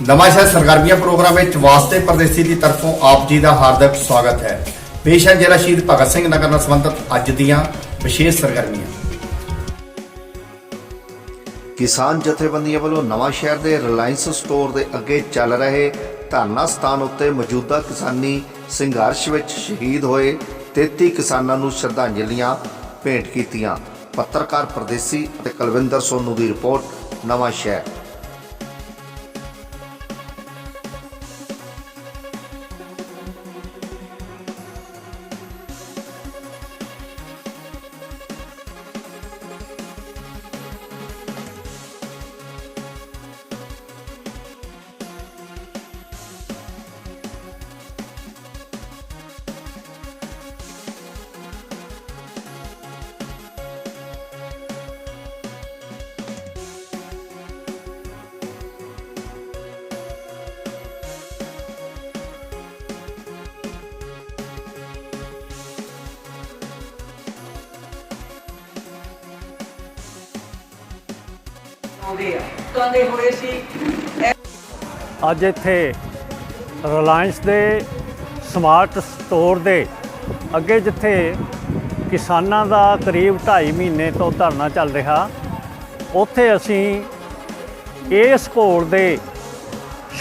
ਨਵਾਂਸ਼ਹਿਰ ਸਰਗਰਮੀਆਂ ਪ੍ਰੋਗਰਾਮ ਵਿੱਚ ਵਾਸਤੇ ਪਰਦੇਸੀ ਦੀ ਤਰਫੋਂ ਆਪ ਜੀ ਦਾ ਹਾਰਦਿਕ ਸਵਾਗਤ ਹੈ। ਪੇਸ਼ ਹੈ ਜ਼ਿਲ੍ਹਾ ਸ਼ਹੀਦ ਭਗਤ ਸਿੰਘ ਨਗਰ ਨਾਲ ਸੰਬੰਧਿਤ ਅੱਜ ਦੀਆਂ ਵਿਸ਼ੇਸ਼ ਸਰਗਰਮੀਆਂ। ਕਿਸਾਨ ਜਥੇਬੰਦੀਆਂ ਵੱਲੋਂ ਨਵਾਂ ਸ਼ਹਿਰ ਦੇ ਰਿਲਾਇੰਸ ਸਟੋਰ ਦੇ ਅੱਗੇ ਚੱਲ ਰਹੇ ਧਰਨਾ ਸਥਾਨ ਉੱਤੇ ਮੌਜੂਦਾ ਕਿਸਾਨੀ ਸੰਘਰਸ਼ ਵਿੱਚ ਸ਼ਹੀਦ ਹੋਏ 33 ਕਿਸਾਨਾਂ ਨੂੰ ਸ਼ਰਧਾਂਜਲੀਆਂ ਭੇਂਟ ਕੀਤੀਆਂ। ਪੱਤਰਕਾਰ ਪ੍ਰਦੇਸੀ ਅਤੇ ਕੁਲਵਿੰਦਰ ਸੋਨੂ ਦੀ ਰਿਪੋਰਟ, ਨਵਾਂ ਸ਼ਹਿਰ। ਆਉਂਦੇ ਆ। ਕਹਿੰਦੇ ਹੋਏ ਸੀ ਅੱਜ ਇੱਥੇ ਰਿਲਾਇੰਸ ਦੇ ਸਮਾਰਟ ਸਟੋਰ ਦੇ ਅੱਗੇ ਜਿੱਥੇ ਕਿਸਾਨਾਂ ਦਾ ਕਰੀਬ 2.5 ਮਹੀਨੇ ਤੋਂ ਧਰਨਾ ਚੱਲ ਰਿਹਾ, ਉੱਥੇ ਅਸੀਂ ਇਸ ਘੋਲ ਦੇ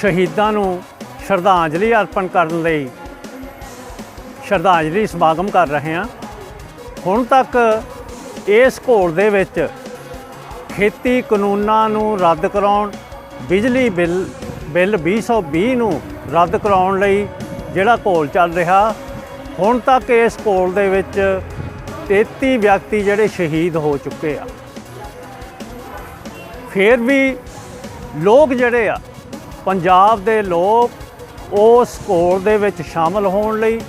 ਸ਼ਹੀਦਾਂ ਨੂੰ ਸ਼ਰਧਾਂਜਲੀ ਅਰਪਣ ਕਰਨ ਲਈ ਸ਼ਰਧਾਂਜਲੀ ਸਮਾਗਮ ਕਰ ਰਹੇ ਹਾਂ। ਹੁਣ ਤੱਕ ਇਸ ਘੋਲ ਦੇ ਵਿੱਚ ਖੇਤੀ ਕਾਨੂੰਨਾਂ ਨੂੰ ਰੱਦ ਕਰਾਉਣ, ਬਿਜਲੀ ਬਿੱਲ ਬਿੱਲ 2020 ਨੂੰ ਰੱਦ ਕਰਾਉਣ ਲਈ ਜਿਹੜਾ ਘੋਲ ਚੱਲ ਰਿਹਾ, ਹੁਣ ਤੱਕ ਇਸ ਘੋਲ ਦੇ ਵਿੱਚ 33 ਵਿਅਕਤੀ ਜਿਹੜੇ ਸ਼ਹੀਦ ਹੋ ਚੁੱਕੇ ਆ। ਫਿਰ ਵੀ ਲੋਕ ਜਿਹੜੇ ਆ, ਪੰਜਾਬ ਦੇ ਲੋਕ ਉਸ ਘੋਲ ਦੇ ਵਿੱਚ ਸ਼ਾਮਲ ਹੋਣ ਲਈ,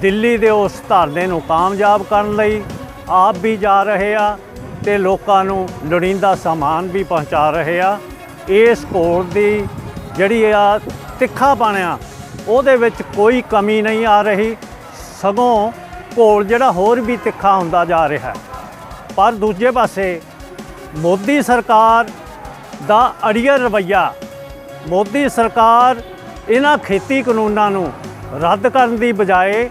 ਦਿੱਲੀ ਦੇ ਉਸ ਧਰਨੇ ਨੂੰ ਕਾਮਯਾਬ ਕਰਨ ਲਈ ਆਪ ਵੀ ਜਾ ਰਹੇ ਆ। ਤੇ ਲੋਕਾਂ ਨੂੰ ਲੋੜੀਂਦਾ ਸਾਮਾਨ ਵੀ ਪਹੁੰਚਾ ਰਹੇ ਆ। ਇਸ ਕੋਲ ਦੀ ਜਿਹੜੀ ਆ ਤਿੱਖਾ ਬਣਿਆ ਉਹਦੇ ਵਿੱਚ ਕੋਈ ਕਮੀ ਨਹੀਂ ਆ ਰਹੀ। ਸਗੋਂ ਘੋਲ ਜਿਹੜਾ ਹੋਰ ਵੀ ਤਿੱਖਾ ਹੁੰਦਾ ਜਾ ਰਿਹਾ। ਪਰ ਦੂਜੇ ਪਾਸੇ ਮੋਦੀ ਸਰਕਾਰ ਦਾ ਅੜੀਅਰ ਰਵੱਈਆ, ਮੋਦੀ ਸਰਕਾਰ ਇਹਨਾਂ ਖੇਤੀ ਕਾਨੂੰਨਾਂ ਨੂੰ ਰੱਦ ਕਰਨ ਦੀ ਬਜਾਏ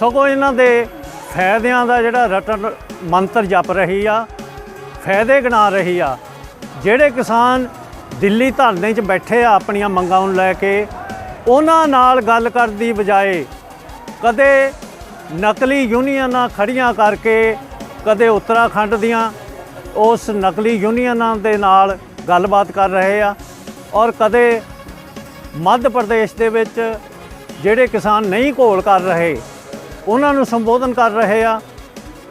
ਸਗੋਂ ਇਹਨਾਂ ਦੇ ਫਾਇਦਿਆਂ ਦਾ ਜਿਹੜਾ ਰਟਨ ਮੰਤਰ ਜਪ ਰਹੀ ਆ। ਫਾਇਦੇ ਗਿਣਾ ਰਹੀ ਆ। ਜਿਹੜੇ ਕਿਸਾਨ ਦਿੱਲੀ ਧਰਨੇ 'ਚ ਬੈਠੇ ਆ ਆਪਣੀਆਂ ਮੰਗਾਂ ਨੂੰ ਲੈ ਕੇ, ਉਹਨਾਂ ਨਾਲ ਗੱਲ ਕਰਨ ਦੀ ਬਜਾਏ ਕਦੇ ਨਕਲੀ ਯੂਨੀਅਨਾਂ ਖੜੀਆਂ ਕਰਕੇ, ਕਦੇ ਉੱਤਰਾਖੰਡ ਦੀਆਂ ਉਸ ਨਕਲੀ ਯੂਨੀਅਨਾਂ ਦੇ ਨਾਲ ਗੱਲਬਾਤ ਕਰ ਰਹੇ ਆ ਔਰ ਕਦੇ ਮੱਧ ਪ੍ਰਦੇਸ਼ ਦੇ ਵਿੱਚ ਜਿਹੜੇ ਕਿਸਾਨ ਨਹੀਂ ਘੋਲ ਕਰ ਰਹੇ, ਉਹਨਾਂ ਨੂੰ ਸੰਬੋਧਨ ਕਰ ਰਹੇ ਆ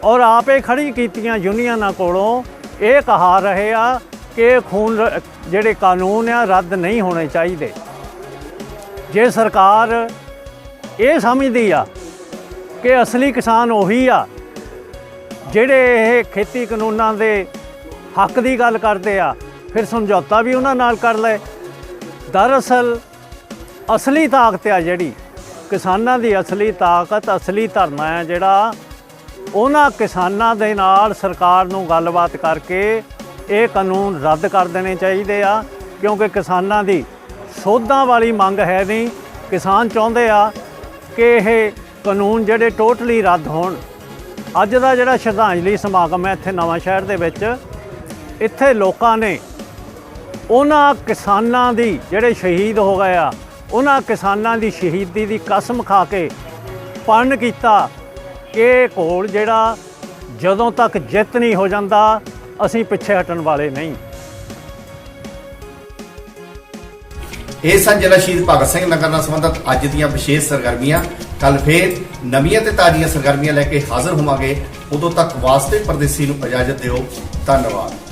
ਔਰ ਆਪੇ ਖੜੀ ਕੀਤੀਆਂ ਯੂਨੀਅਨਾਂ ਕੋਲੋਂ ਇਹ ਕਹਾ ਰਹੇ ਆ ਕਿ ਖੂਨ ਜਿਹੜੇ ਕਾਨੂੰਨ ਆ, ਰੱਦ ਨਹੀਂ ਹੋਣੇ ਚਾਹੀਦੇ। ਜੇ ਸਰਕਾਰ ਇਹ ਸਮਝਦੀ ਆ ਕਿ ਅਸਲੀ ਕਿਸਾਨ ਉਹੀ ਆ, ਜਿਹੜੇ ਇਹ ਖੇਤੀ ਕਾਨੂੰਨਾਂ ਦੇ ਹੱਕ ਦੀ ਗੱਲ ਕਰਦੇ ਆ, ਫਿਰ ਸਮਝੌਤਾ ਵੀ ਉਹਨਾਂ ਨਾਲ ਕਰ ਲੈ ਦਰਅਸਲ ਅਸਲੀ ਤਾਕਤ ਆ ਜਿਹੜੀ, ਕਿਸਾਨਾਂ ਦੀ ਅਸਲੀ ਤਾਕਤ, ਅਸਲੀ ਧਰਨਾ ਹੈ ਜਿਹੜਾ ਉਹਨਾਂ ਕਿਸਾਨਾਂ ਦੇ ਨਾਲ ਸਰਕਾਰ ਨੂੰ ਗੱਲਬਾਤ ਕਰਕੇ ਇਹ ਕਾਨੂੰਨ ਰੱਦ ਕਰ ਦੇਣੇ ਚਾਹੀਦੇ ਆ, ਕਿਉਂਕਿ ਕਿਸਾਨਾਂ ਦੀ ਸੋਧਾਂ ਵਾਲੀ ਮੰਗ ਹੈ ਨਹੀਂ। ਕਿਸਾਨ ਚਾਹੁੰਦੇ ਆ ਕਿ ਇਹ ਕਾਨੂੰਨ ਜਿਹੜੇ ਟੋਟਲੀ ਰੱਦ ਹੋਣ। ਅੱਜ ਦਾ ਜਿਹੜਾ ਸ਼ਰਧਾਂਜਲੀ ਸਮਾਗਮ ਹੈ ਇੱਥੇ ਨਵਾਂ ਸ਼ਹਿਰ ਦੇ ਵਿੱਚ, ਇੱਥੇ ਲੋਕਾਂ ਨੇ ਉਹਨਾਂ ਕਿਸਾਨਾਂ ਦੀ ਜਿਹੜੇ ਸ਼ਹੀਦ ਹੋ ਗਏ ਆ, ਉਹਨਾਂ ਕਿਸਾਨਾਂ ਦੀ ਸ਼ਹੀਦੀ ਦੀ ਕਸਮ ਖਾ ਕੇ ਪਣ ਕੀਤਾ। ਕਿ ਘੋਲ ਜਿਹੜਾ ਜਦੋਂ ਤੱਕ ਜਿੱਤ ਨਹੀਂ ਹੋ ਜਾਂਦਾ, ਅਸੀਂ ਪਿੱਛੇ ਹਟਣ ਵਾਲੇ ਨਹੀਂ। ਇਹ ਸਨ ਜ਼ਿਲ੍ਹਾ ਸ਼ਹੀਦ ਭਗਤ ਸਿੰਘ ਨਗਰ ਨਾਲ ਸੰਬੰਧਿਤ ਅੱਜ ਦੀਆਂ ਵਿਸ਼ੇਸ਼ ਸਰਗਰਮੀਆਂ। ਕੱਲ ਫੇਰ ਨਵੀਆਂ ਤੇ ਤਾਜ਼ੀਆਂ ਸਰਗਰਮੀਆਂ ਲੈ ਕੇ ਹਾਜ਼ਰ ਹੋਵਾਂਗੇ। ਉਦੋਂ ਤੱਕ ਵਾਸਤੇ ਪਰਦੇਸੀ ਨੂੰ ਇਜਾਜ਼ਤ ਦਿਓ। ਧੰਨਵਾਦ।